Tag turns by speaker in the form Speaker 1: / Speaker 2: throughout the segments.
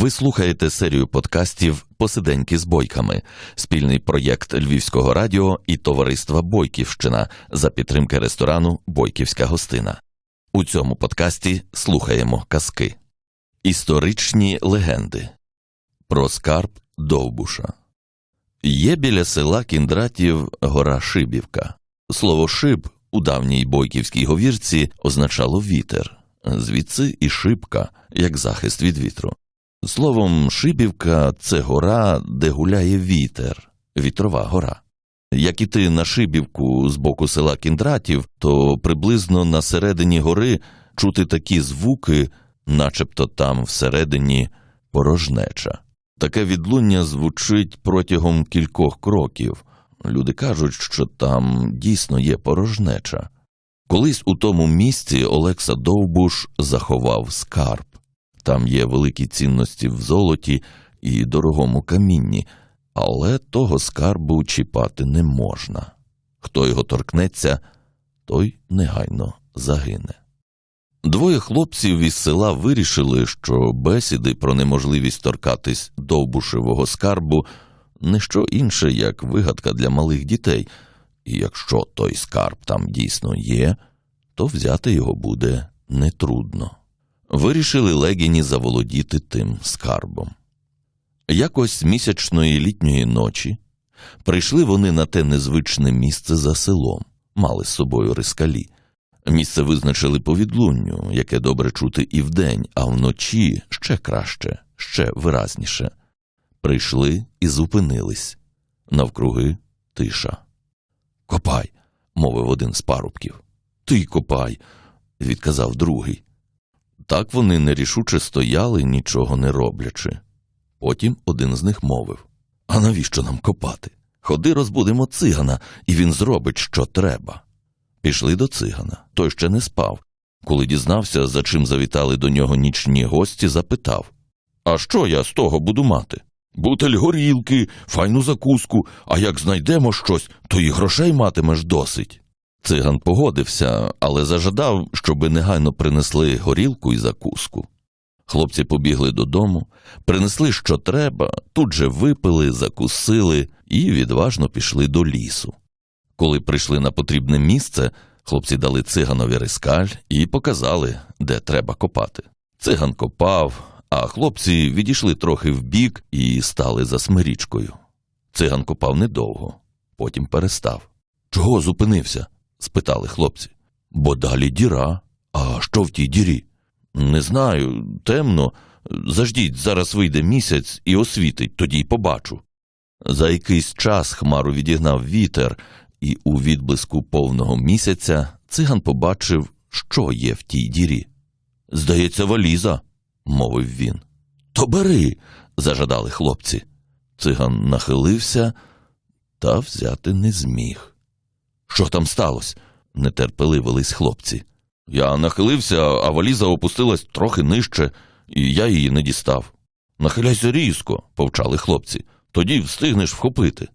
Speaker 1: Ви слухаєте серію подкастів Посиденьки з бойками, спільний проєкт Львівського радіо і товариства Бойківщина за підтримки ресторану Бойківська гостина. У цьому подкасті слухаємо казки, історичні легенди про скарб Довбуша. Є біля села Кіндратів гора Шибівка. Слово шиб у давній бойківській говірці означало вітер, звідси і шибка, як захист від вітру. Словом, Шибівка це гора, де гуляє вітер, вітрова гора. Як іти на Шибівку з боку села Кіндратів, то приблизно на середині гори чути такі звуки, начебто там всередині порожнеча. Таке відлуння звучить протягом кількох кроків. Люди кажуть, що там дійсно є порожнеча. Колись у тому місці Олекса Довбуш заховав скарб. Там є великі цінності в золоті і дорогому камінні, але того скарбу чіпати не можна. Хто його торкнеться, той негайно загине. Двоє хлопців із села вирішили, що бесіди про неможливість торкатись довбушевого скарбу не що інше, як вигадка для малих дітей, і якщо той скарб там дійсно є, то взяти його буде нетрудно. Вирішили легіні заволодіти тим скарбом. Якось місячної літньої ночі прийшли вони на те незвичне місце за селом, мали з собою рискалі. Місце визначили по відлунню, яке добре чути і вдень, а вночі ще краще, ще виразніше. Прийшли і зупинились. Навкруги тиша. Копай, мовив один з парубків. Ти копай, відказав другий. Так вони нерішуче стояли, нічого не роблячи. Потім один з них мовив А навіщо нам копати? Ходи розбудемо цигана, і він зробить, що треба. Пішли до цигана. Той ще не спав. Коли дізнався, за чим завітали до нього нічні гості, запитав А що я з того буду мати? Бутель горілки, файну закуску, а як знайдемо щось, то і грошей матимеш досить. Циган погодився, але зажадав, щоби негайно принесли горілку і закуску. Хлопці побігли додому, принесли, що треба, тут же випили, закусили і відважно пішли до лісу. Коли прийшли на потрібне місце, хлопці дали циганові рискаль і показали, де треба копати. Циган копав, а хлопці відійшли трохи вбік і стали за смирічкою. Циган копав недовго, потім перестав. Чого зупинився? Спитали хлопці. Бо далі діра. А що в тій дірі? Не знаю, темно. Заждіть, зараз вийде місяць і освітить, тоді й побачу. За якийсь час хмару відігнав вітер, і у відблиску повного місяця циган побачив, що є в тій дірі. Здається, валіза, мовив він. То бери, зажадали хлопці. Циган нахилився та взяти не зміг. Що там сталося? нетерпеливо лись хлопці. Я нахилився, а валіза опустилась трохи нижче, і я її не дістав. Нахиляйся різко, повчали хлопці, тоді встигнеш вхопити.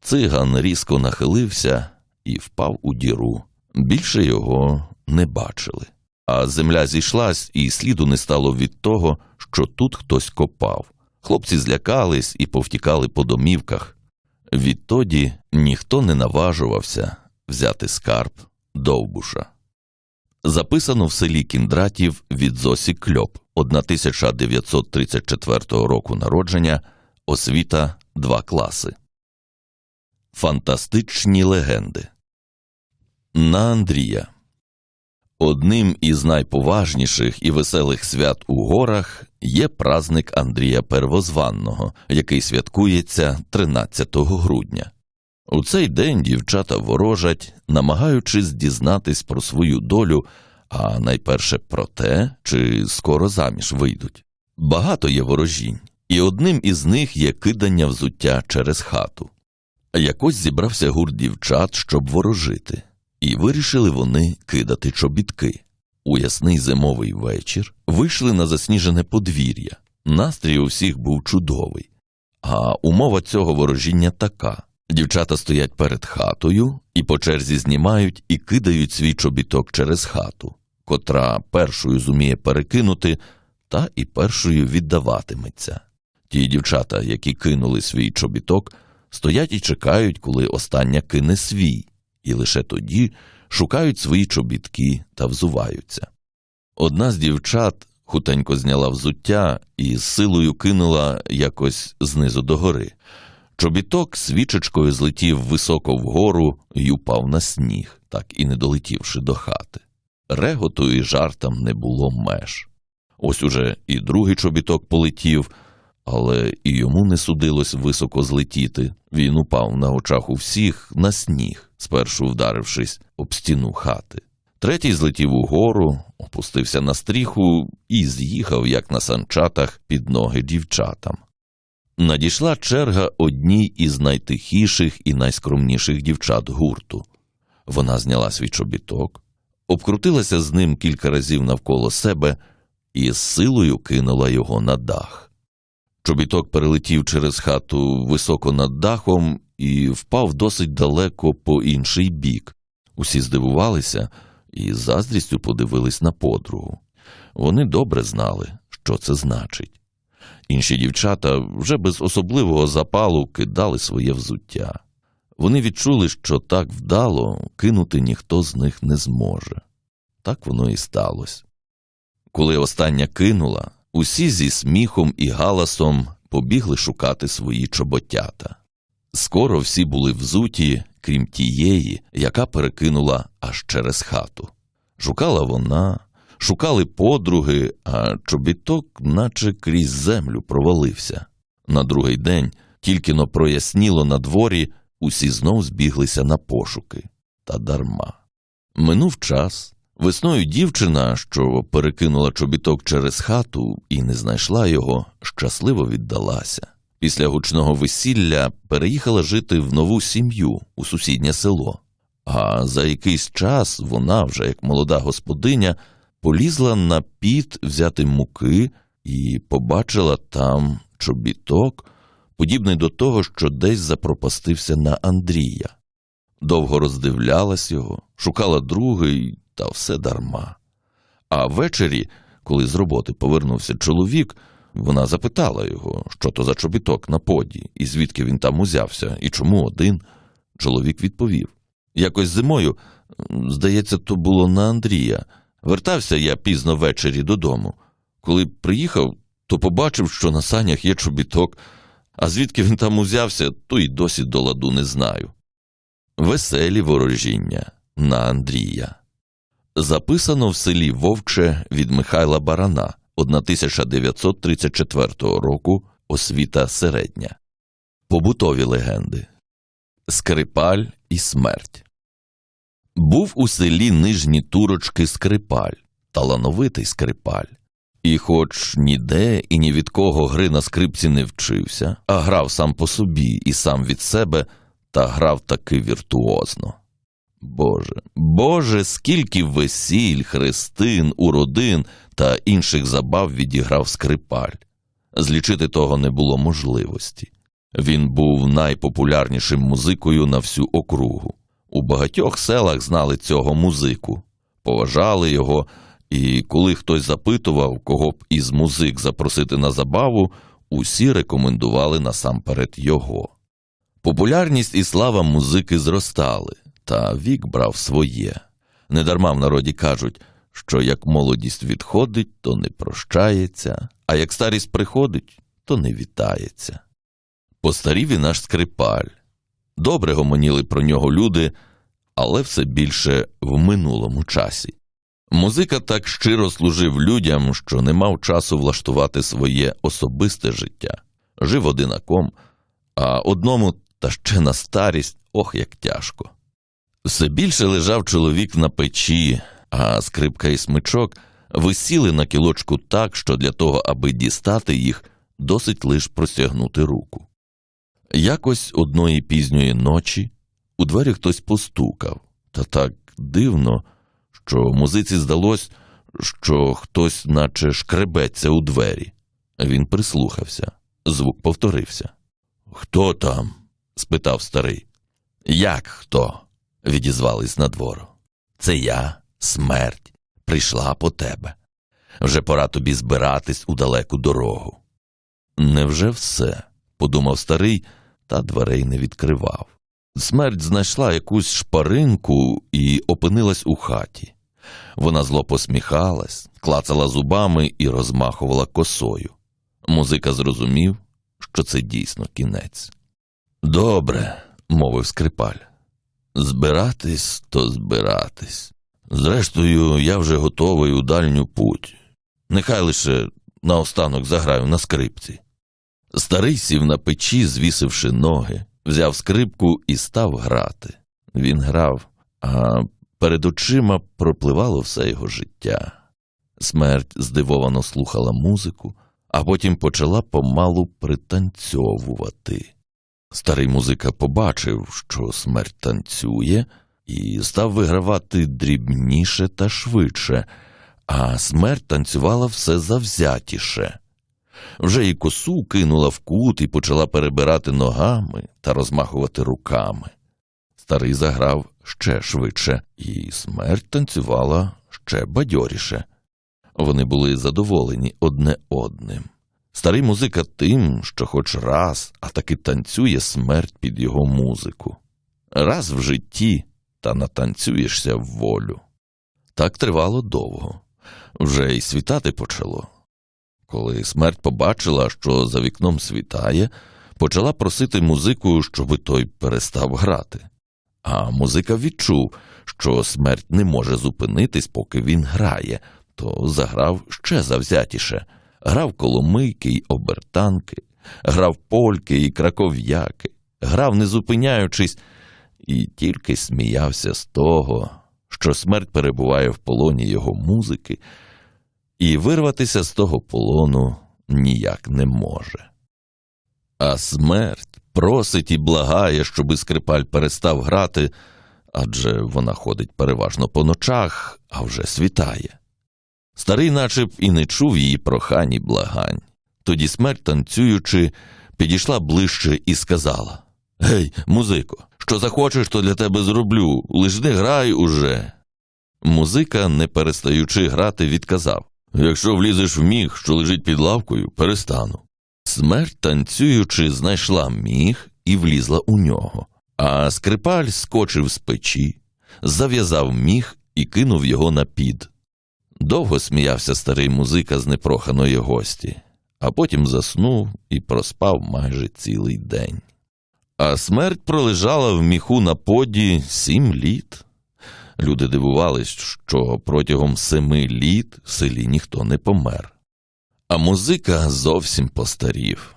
Speaker 1: Циган різко нахилився і впав у діру. Більше його не бачили. А земля зійшлась, і сліду не стало від того, що тут хтось копав. Хлопці злякались і повтікали по домівках. Відтоді ніхто не наважувався взяти скарб Довбуша. Записано в селі Кіндратів від Зосі Кльоп 1934 року народження, освіта 2 класи. Фантастичні легенди На Андрія Одним із найповажніших і веселих свят у горах є праздник Андрія Первозванного, який святкується 13 грудня. У цей день дівчата ворожать, намагаючись дізнатись про свою долю, а найперше про те, чи скоро заміж вийдуть. Багато є ворожінь, і одним із них є кидання взуття через хату. Якось зібрався гурт дівчат, щоб ворожити, і вирішили вони кидати чобітки. У ясний зимовий вечір вийшли на засніжене подвір'я. Настрій у всіх був чудовий. А умова цього ворожіння така дівчата стоять перед хатою і по черзі знімають і кидають свій чобіток через хату, котра першою зуміє перекинути, та і першою віддаватиметься. Ті дівчата, які кинули свій чобіток, стоять і чекають, коли остання кине свій, і лише тоді шукають свої чобітки та взуваються. Одна з дівчат хутенько зняла взуття і з силою кинула якось знизу догори. Чобіток свічечкою злетів високо вгору й упав на сніг, так і не долетівши до хати. Реготу і жартам не було меж. Ось уже і другий чобіток полетів, але і йому не судилось високо злетіти. Він упав на очах у всіх на сніг, спершу вдарившись об стіну хати. Третій злетів угору, опустився на стріху і з'їхав, як на санчатах, під ноги дівчатам. Надійшла черга одній із найтихіших і найскромніших дівчат гурту. Вона зняла свій чобіток, обкрутилася з ним кілька разів навколо себе і з силою кинула його на дах. Чобіток перелетів через хату високо над дахом і впав досить далеко по інший бік. Усі здивувалися і з заздрістю подивились на подругу. Вони добре знали, що це значить. Інші дівчата вже без особливого запалу кидали своє взуття. Вони відчули, що так вдало кинути ніхто з них не зможе. Так воно і сталося. Коли остання кинула, усі зі сміхом і галасом побігли шукати свої чоботята. Скоро всі були взуті, крім тієї, яка перекинула аж через хату. Шукала вона, шукали подруги, а чобіток, наче крізь землю, провалився. На другий день, тільки но проясніло на дворі, усі знов збіглися на пошуки. Та дарма. Минув час. Весною дівчина, що перекинула чобіток через хату і не знайшла його, щасливо віддалася. Після гучного весілля переїхала жити в нову сім'ю у сусіднє село. А за якийсь час вона, вже як молода господиня, полізла на піт взяти муки і побачила там чобіток, подібний до того, що десь запропастився на Андрія. Довго роздивлялась його, шукала другий, та все дарма. А ввечері, коли з роботи повернувся чоловік, вона запитала його, що то за чобіток на поді, і звідки він там узявся, і чому один. Чоловік відповів Якось зимою, здається, то було на Андрія. Вертався я пізно ввечері додому. Коли приїхав, то побачив, що на санях є чобіток, а звідки він там узявся, то й досі до ладу не знаю. Веселі ворожіння на Андрія. Записано в селі Вовче від Михайла Барана 1934 року освіта середня. Побутові легенди Скрипаль і смерть. Був у селі нижні турочки скрипаль, талановитий скрипаль. І, хоч ніде і ні від кого гри на скрипці не вчився, а грав сам по собі і сам від себе, та грав таки віртуозно. Боже, Боже, скільки весіль, хрестин, уродин та інших забав відіграв скрипаль. Злічити того не було можливості. Він був найпопулярнішим музикою на всю округу. У багатьох селах знали цього музику, поважали його, і коли хтось запитував, кого б із музик запросити на забаву, усі рекомендували насамперед його. Популярність і слава музики зростали, та вік брав своє. Недарма в народі кажуть, що як молодість відходить, то не прощається, а як старість приходить, то не вітається. Постарів і наш скрипаль. Добре гомоніли про нього люди, але все більше в минулому часі. Музика так щиро служив людям, що не мав часу влаштувати своє особисте життя, жив одинаком, а одному та ще на старість ох як тяжко. Все більше лежав чоловік на печі, а скрипка і смичок висіли на кілочку так, що для того, аби дістати їх, досить лиш простягнути руку. Якось одної пізньої ночі у двері хтось постукав, та так дивно, що музиці здалось, що хтось наче шкребеться у двері. Він прислухався. Звук повторився. Хто там? спитав старий. Як хто? Відізвались надвору. Це я, смерть, прийшла по тебе. Вже пора тобі збиратись у далеку дорогу. Невже все? подумав старий, та дверей не відкривав. Смерть знайшла якусь шпаринку і опинилась у хаті. Вона зло посміхалась, клацала зубами і розмахувала косою. Музика зрозумів, що це дійсно кінець. Добре, мовив скрипаль. Збиратись то збиратись. Зрештою, я вже готовий у дальню путь. Нехай лише наостанок заграю на скрипці. Старий сів на печі, звісивши ноги, взяв скрипку і став грати. Він грав, а перед очима пропливало все його життя. Смерть здивовано слухала музику, а потім почала помалу пританцьовувати. Старий музика побачив, що смерть танцює, і став вигравати дрібніше та швидше, а смерть танцювала все завзятіше. Вже і косу кинула в кут і почала перебирати ногами та розмахувати руками. Старий заграв ще швидше, і смерть танцювала ще бадьоріше. Вони були задоволені одне одним. Старий музика тим, що хоч раз, а таки танцює смерть під його музику. Раз в житті та натанцюєшся в волю. Так тривало довго. Вже й світати почало. Коли смерть побачила, що за вікном світає, почала просити музику, щоби той перестав грати. А музика відчув, що смерть не може зупинитись, поки він грає, то заграв ще завзятіше. Грав коломийки й обертанки, грав польки і краков'яки, грав, не зупиняючись, і тільки сміявся з того, що смерть перебуває в полоні його музики, і вирватися з того полону ніяк не може. А смерть просить і благає, щоби скрипаль перестав грати, адже вона ходить переважно по ночах, а вже світає. Старий наче б і не чув її прохань і благань. Тоді смерть, танцюючи, підійшла ближче і сказала Гей, музико, що захочеш, то для тебе зроблю, лиш не грай уже. Музика, не перестаючи грати, відказав Якщо влізеш в міг, що лежить під лавкою, перестану. Смерть, танцюючи, знайшла міг і влізла у нього, а скрипаль скочив з печі, зав'язав міг і кинув його на під. Довго сміявся старий музика з непроханої гості, а потім заснув і проспав майже цілий день. А смерть пролежала в міху на поді сім літ. Люди дивувались, що протягом семи літ в селі ніхто не помер. А музика зовсім постарів.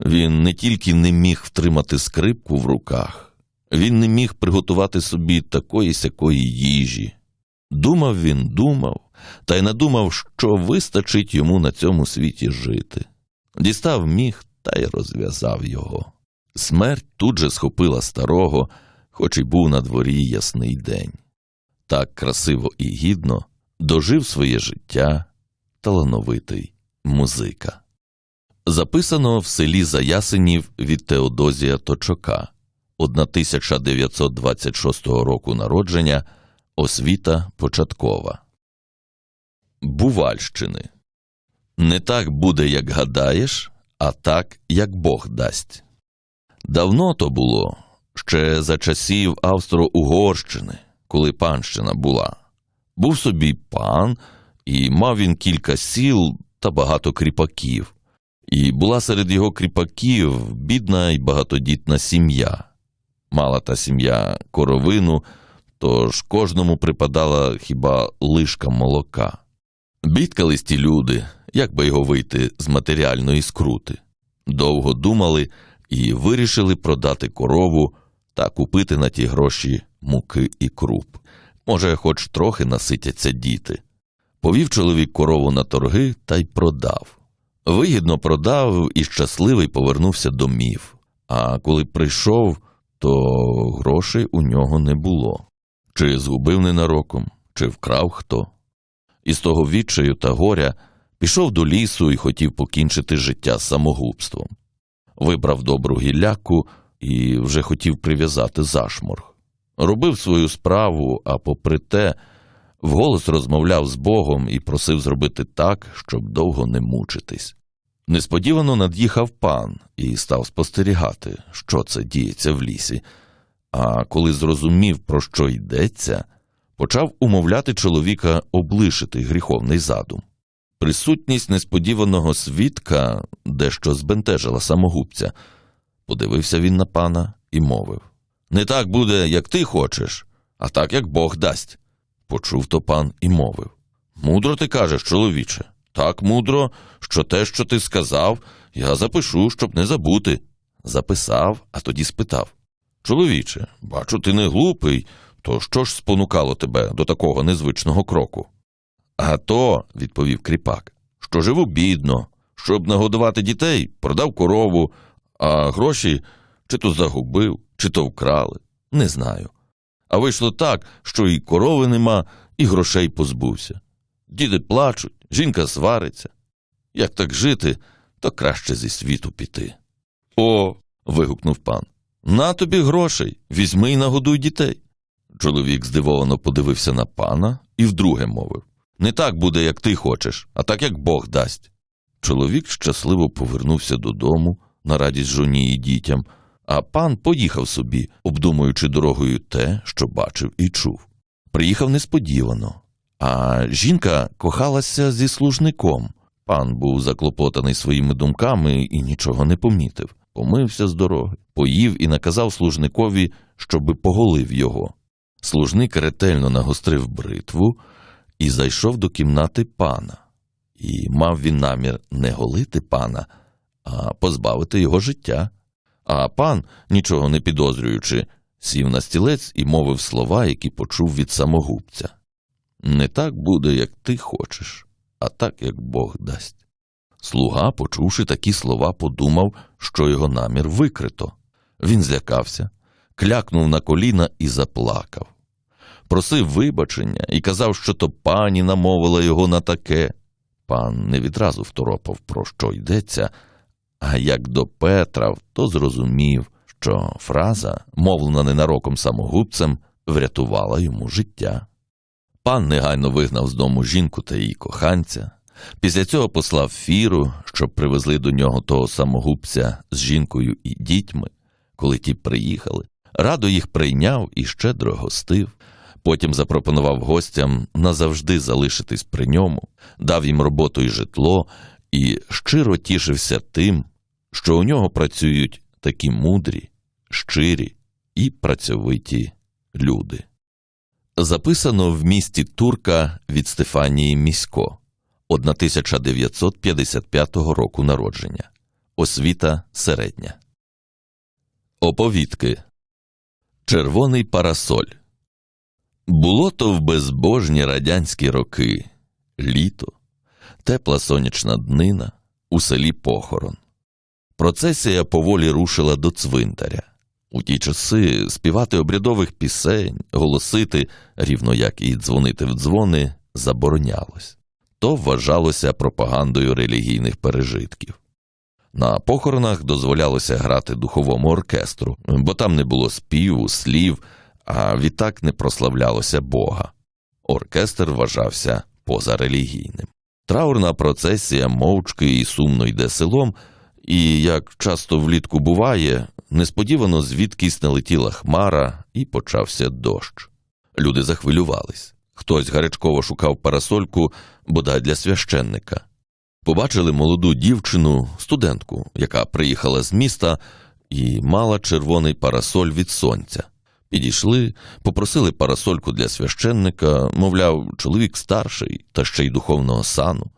Speaker 1: Він не тільки не міг втримати скрипку в руках, він не міг приготувати собі такої сякої їжі. Думав він, думав, та й надумав, що вистачить йому на цьому світі жити. Дістав міг та й розв'язав його. Смерть тут же схопила старого, хоч і був на дворі ясний день. Так красиво і гідно дожив своє життя талановитий музика. Записано в селі Заясенів від Теодозія Точока 1926 року народження. Освіта початкова. Бувальщини. Не так буде, як гадаєш, а так, як Бог дасть. Давно то було, ще за часів Австро-Угорщини, коли панщина була. Був собі пан, і мав він кілька сіл та багато кріпаків. І була серед його кріпаків бідна й багатодітна сім'я. Мала та сім'я коровину тож кожному припадала хіба лишка молока. Бідкались ті люди, як би його вийти з матеріальної скрути. Довго думали і вирішили продати корову та купити на ті гроші муки і круп. Може, хоч трохи наситяться діти. Повів чоловік корову на торги та й продав. Вигідно продав і щасливий повернувся домів. А коли прийшов, то грошей у нього не було чи згубив ненароком, чи вкрав хто. Із того відчаю та горя пішов до лісу і хотів покінчити життя самогубством. Вибрав добру гілляку і вже хотів прив'язати зашморг. Робив свою справу, а попри те, Вголос розмовляв з Богом і просив зробити так, щоб довго не мучитись. Несподівано над'їхав пан і став спостерігати, що це діється в лісі. А коли зрозумів, про що йдеться, почав умовляти чоловіка облишити гріховний задум. Присутність несподіваного свідка дещо збентежила самогубця. Подивився він на пана і мовив Не так буде, як ти хочеш, а так, як Бог дасть. Почув то пан і мовив Мудро ти кажеш, чоловіче, так мудро, що те, що ти сказав, я запишу, щоб не забути. Записав, а тоді спитав Чоловіче, бачу, ти не глупий, то що ж спонукало тебе до такого незвичного кроку? А то, відповів кріпак, що живу бідно, щоб нагодувати дітей, продав корову, а гроші чи то загубив, чи то вкрали, не знаю. А вийшло так, що і корови нема, і грошей позбувся. Діти плачуть, жінка свариться. Як так жити, то краще зі світу піти. О. вигукнув пан. На тобі грошей, візьми й нагодуй дітей. Чоловік здивовано подивився на пана і вдруге мовив Не так буде, як ти хочеш, а так, як Бог дасть. Чоловік щасливо повернувся додому на радість жоні і дітям, а пан поїхав собі, обдумуючи дорогою те, що бачив і чув. Приїхав несподівано, а жінка кохалася зі служником. Пан був заклопотаний своїми думками і нічого не помітив. Помився з дороги, поїв і наказав служникові, щоби поголив його. Служник ретельно нагострив бритву і зайшов до кімнати пана. І мав він намір не голити пана, а позбавити його життя. А пан, нічого не підозрюючи, сів на стілець і мовив слова, які почув від самогубця. Не так буде, як ти хочеш, а так, як Бог дасть. Слуга, почувши такі слова, подумав, що його намір викрито. Він злякався, клякнув на коліна і заплакав. Просив вибачення і казав, що то пані намовила його на таке. Пан не відразу второпав, про що йдеться, а як до Петра, то зрозумів, що фраза, мовлена ненароком самогубцем, врятувала йому життя. Пан негайно вигнав з дому жінку та її коханця. Після цього послав фіру, щоб привезли до нього того самогубця з жінкою і дітьми. Коли ті приїхали, радо їх прийняв і щедро гостив. Потім запропонував гостям назавжди залишитись при ньому, дав їм роботу і житло і щиро тішився тим, що у нього працюють такі мудрі, щирі і працьовиті люди. Записано в місті Турка від Стефанії Місько 1955 року народження. Освіта середня. Оповідки Червоний парасоль. Було то в безбожні радянські роки літо, тепла сонячна днина, у селі похорон. Процесія поволі рушила до цвинтаря. У ті часи співати обрядових пісень, голосити, рівно як і дзвонити в дзвони, заборонялось. То вважалося пропагандою релігійних пережитків. На похоронах дозволялося грати духовому оркестру, бо там не було співу, слів, а відтак не прославлялося Бога. Оркестр вважався позарелігійним. Траурна процесія мовчки і сумно йде селом, і, як часто влітку буває, несподівано звідкись налетіла хмара і почався дощ. Люди захвилювались. Хтось гарячково шукав парасольку, бодай для священника. Побачили молоду дівчину, студентку, яка приїхала з міста і мала червоний парасоль від сонця. Підійшли, попросили парасольку для священника, мовляв, чоловік старший та ще й духовного сану.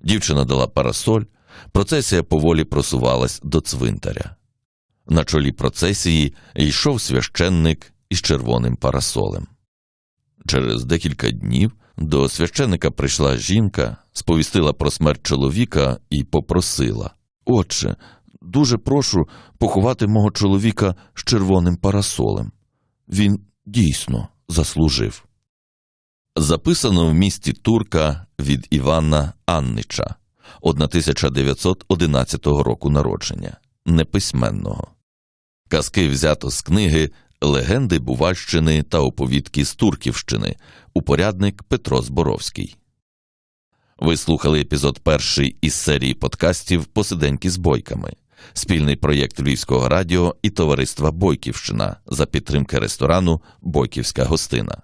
Speaker 1: Дівчина дала парасоль, процесія поволі просувалась до цвинтаря. На чолі процесії йшов священник із червоним парасолем. Через декілька днів до священника прийшла жінка, сповістила про смерть чоловіка і попросила Отче, дуже прошу поховати мого чоловіка з червоним парасолем. Він дійсно заслужив. Записано в місті Турка від Івана Аннича 1911 року народження, неписьменного. Казки взято з книги Легенди Бувальщини та оповідки з Турківщини. Упорядник Петро Зборовський. Ви слухали епізод перший із серії подкастів Посиденьки з бойками. Спільний проєкт Львівського радіо і товариства Бойківщина за підтримки ресторану Бойківська гостина.